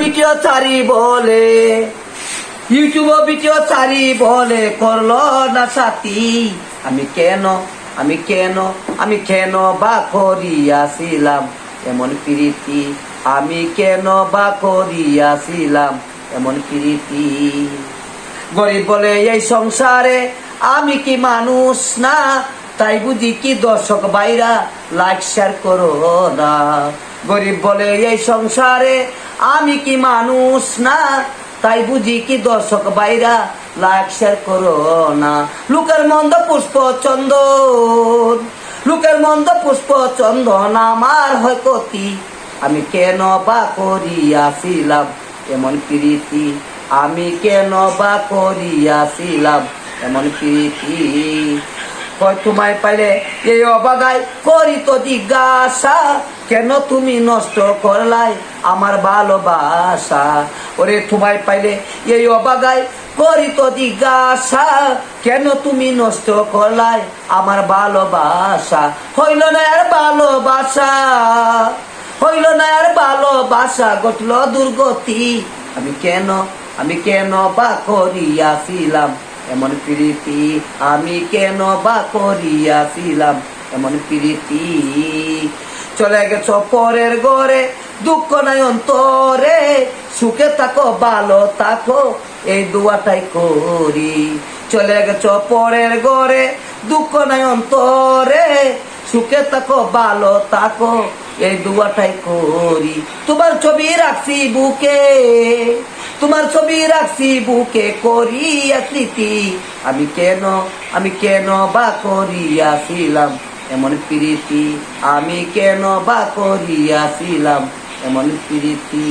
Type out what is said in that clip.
Video চারি বলে। YouTube video চারি বলে, করল না সাথী, আমি কেন আমি কেন আমি কেন বা করিয়াছিলাম? এমন প্রীতি, আমি কেন বা করিয়াছিলাম? এমন প্রীতি। গরিব বলে, এই সংসারে আমি কি মানুষ না? তাই বুঝি কি দর্শক বাইরা লাইক শেয়ার করো না। গরিব বলে, এই সংসারে আমি কি মানুষ না? তাই বুঝি কি দর্শক বাইরা লাইক শেয়ার করো না। লোকের মন্দ পুষ্প চন্দন, লোকের মন্দ পুষ্প চন্দন আমার হয় কতি। আমি কেন বা করিয়াছিলাম এমন প্রীতি? আমি কেন বা করিয়াছিলাম এমন প্রীতি? কয়, তোমায় পাইলে এই অবাগাই করি তো জিজ্ঞাসা, কেন তুমি নষ্ট করলাই আমার ভালোবাসা? ওরে, তোমায় পাইলে এই অবাগাই করি তো জিজ্ঞাসা, কেন তুমি নষ্ট করলাই আমার ভালোবাসা? হইল না আর ভালোবাসা, হইল না আর ভালোবাসা, ঘটল দুর্গতি। আমি কেন আমি কেন বা করিয়াছিলাম? এমন প্রীতি আমি কেন বা করিয়াছিলাম? এমন প্রীতি। চলে গেছ পরের ঘরে, দুঃখ নাই অন্তরে, সুখে থাকো, ভালো থাকো, এই দুয়াটাই করি। চলে গেছ পরের ঘরে, দুঃখ নাই অন্তরে, সুখে থাকো, ভালো থাকো, এই দুয়াটাই করি। তোমার ছবি রাখছি বুকে। তোমার ছবি রাখছি, বুকে করিয়া স্মৃতি। আমি কেন আমি কেন বা করিয়াছিলাম? এমন প্রীতি, আমি কেন বা করিয়াছিলাম? এমন প্রীতি।